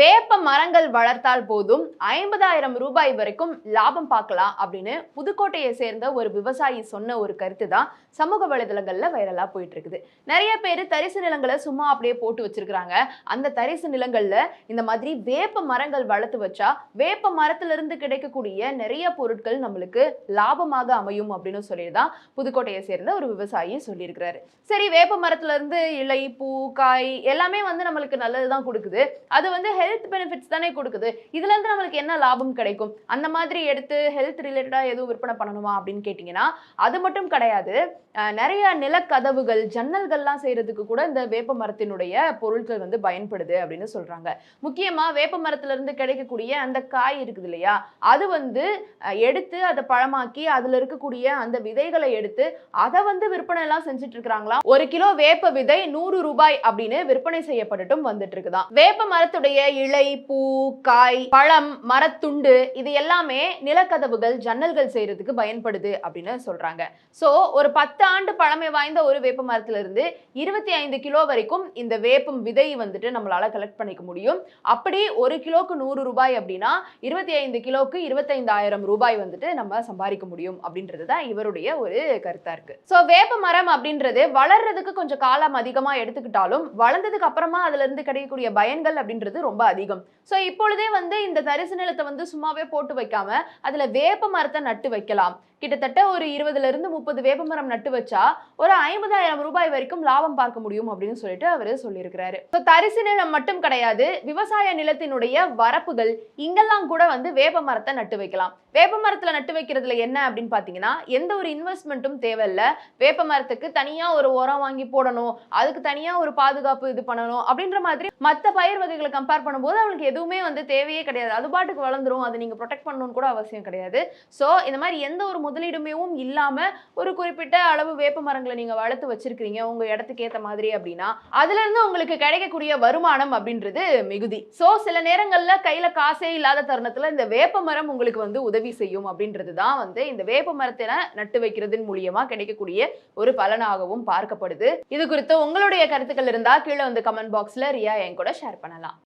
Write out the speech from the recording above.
வேப்ப மரங்கள் வளர்த்தால் போதும் ஐம்பதாயிரம் ரூபாய் வரைக்கும் லாபம் பார்க்கலாம் அப்படின்னு புதுக்கோட்டையை சேர்ந்த ஒரு விவசாயி சொன்ன ஒரு கருத்து தான் சமூக வலைதளங்கள்ல வைரலா போயிட்டு இருக்குது. நிறைய பேர் தரிசு நிலங்களை சும்மா அப்படியே போட்டு வச்சிருக்கிறாங்க. அந்த தரிசு நிலங்கள்ல இந்த மாதிரி வேப்ப மரங்கள் வளர்த்து வச்சா வேப்ப மரத்திலிருந்து கிடைக்கக்கூடிய நிறைய பொருட்கள் நம்மளுக்கு லாபமாக அமையும் அப்படின்னு சொல்லிதான் புதுக்கோட்டையை சேர்ந்த ஒரு விவசாயி சொல்லியிருக்கிறாரு. சரி வேப்ப மரத்துல இருந்து இலை பூ காய் எல்லாமே வந்து நம்மளுக்கு நல்லதுதான் கொடுக்குது. அது வந்து ஹெல்த் பெனிஃபிட்ஸ் தானே கொடுக்குது. இதுல இருந்து நம்மளுக்கு என்ன லாபம் கிடைக்கும்? அந்த மாதிரி எடுத்து ஹெல்த் ரிலேட்டடாக எதுவும் விற்பனை பண்ணணுமா அப்படின்னு கேட்டிங்கன்னா அது மட்டும் கிடையாது. நிறைய நிலக்கதவுகள் ஜன்னல்கள்லாம் செய்யறதுக்கு கூட இந்த வேப்ப மரத்தினுடைய பொருட்கள் வந்து பயன்படுது அப்படின்னு சொல்றாங்க. முக்கியமாக வேப்ப மரத்துலேருந்து கிடைக்கக்கூடிய அந்த காய் இருக்குது இல்லையா? அது வந்து எடுத்து அதை பழமாக்கி அதுல இருக்கக்கூடிய அந்த விதைகளை எடுத்து அதை வந்து விற்பனை எல்லாம் செஞ்சுட்டு இருக்கிறாங்களா? ஒரு கிலோ வேப்ப விதை நூறு ரூபாய் அப்படின்னு விற்பனை செய்யப்பட்டுட்டும் வந்துட்டு இருக்குதான். வேப்ப மரத்துடைய இலை பூ காய் பழம் மரத்துண்டு இது எல்லாமே நிலக்கதவுகள் ஜன்னல்கள் செய்யறதுக்கு பயன்படுது அப்படின்னு சொல்றாங்க. சோ ஒரு பத்து ஆண்டு பழமை வாய்ந்த ஒரு வேப்ப மரத்துல இருந்து இருபத்தி ஐந்து கிலோ வரைக்கும் இந்த வேப்பம் விதை வந்துட்டு நம்மளால கலெக்ட் பண்ணிக்க முடியும். அப்படி ஒரு கிலோக்கு நூறு ரூபாய் அப்படின்னா இருபத்தி ஐந்து கிலோக்கு இருபத்தைந்தாயிரம் ரூபாய் வந்துட்டு நம்ம சம்பாதிக்க முடியும் அப்படின்றது தான் இவருடைய ஒரு கருத்தா இருக்கு. சோ வேப்ப மரம் அப்படின்றது வளர்றதுக்கு கொஞ்சம் காலம் அதிகமா எடுத்துக்கிட்டாலும் வளர்ந்ததுக்கு அப்புறமா அதுல இருந்து கிடைக்கக்கூடிய பயன்கள் அப்படின்றது ரொம்ப அதிகம். ஸோ இப்பொழுதே வந்து இந்த தரிசு நிலத்தை வந்து சும்மாவே போட்டு வைக்காம அதுல வேப்ப மரத்தை நட்டு வைக்கலாம். கிட்டத்தட்ட ஒரு இருபதுலேருந்து முப்பது வேப்ப மரம் நட்டு வச்சா ஒரு ஐம்பதாயிரம் ரூபாய் வரைக்கும் லாபம் பார்க்க முடியும் அப்படின்னு சொல்லிட்டு அவர் சொல்லியிருக்கிறாரு. ஸோ தரிசு நிலம் மட்டும் கிடையாது விவசாய நிலத்தினுடைய வரப்புகள் இங்கெல்லாம் கூட வந்து வேப்ப மரத்தை நட்டு வைக்கலாம். வேப்ப மரத்தில் நட்டு வைக்கிறதுல என்ன அப்படின்னு பாத்தீங்கன்னா எந்த ஒரு இன்வெஸ்ட்மெண்ட்டும் தேவையில்ல. வேப்ப மரத்துக்கு தனியா ஒரு உரம் வாங்கி போடணும் அதுக்கு தனியா ஒரு பாதுகாப்பு இது பண்ணணும் அப்படின்ற மாதிரி மற்ற பயிர் வகைகளை கம்பேர் பண்ணும்போது அவங்களுக்கு எதுவுமே வந்து தேவையே கிடையாது. அது பாட்டுக்கு வளர்ந்துரும். அதை நீங்கள் ப்ரொடெக்ட் பண்ணணும்னு கூட அவசியம் கிடையாது. ஸோ இந்த மாதிரி எந்த ஒரு முதலீடுமேவும் இல்லாமல் ஒரு குறிப்பிட்ட அளவு வேப்ப மரங்களை நீங்கள் வளர்த்து வச்சிருக்கீங்க உங்கள் இடத்துக்கு ஏற்ற மாதிரி அப்படின்னா அதுலேருந்து உங்களுக்கு கிடைக்கக்கூடிய வருமானம் அப்படின்றது மிகுதி. ஸோ சில நேரங்களில் கையில் காசே இல்லாத தருணத்தில் இந்த வேப்ப மரம் உங்களுக்கு வந்து உதவி செய்யும் அப்படின்றது தான் வந்து இந்த வேப்ப மரத்தின நட்டு வைக்கிறதன் மூலியமாக கிடைக்கக்கூடிய ஒரு பலனாகவும் பார்க்கப்படுது. இது குறித்து உங்களுடைய கருத்துக்கள் இருந்தால் கீழே வந்து கமெண்ட் பாக்ஸில் ரியா என் கூட ஷேர் பண்ணலாம்.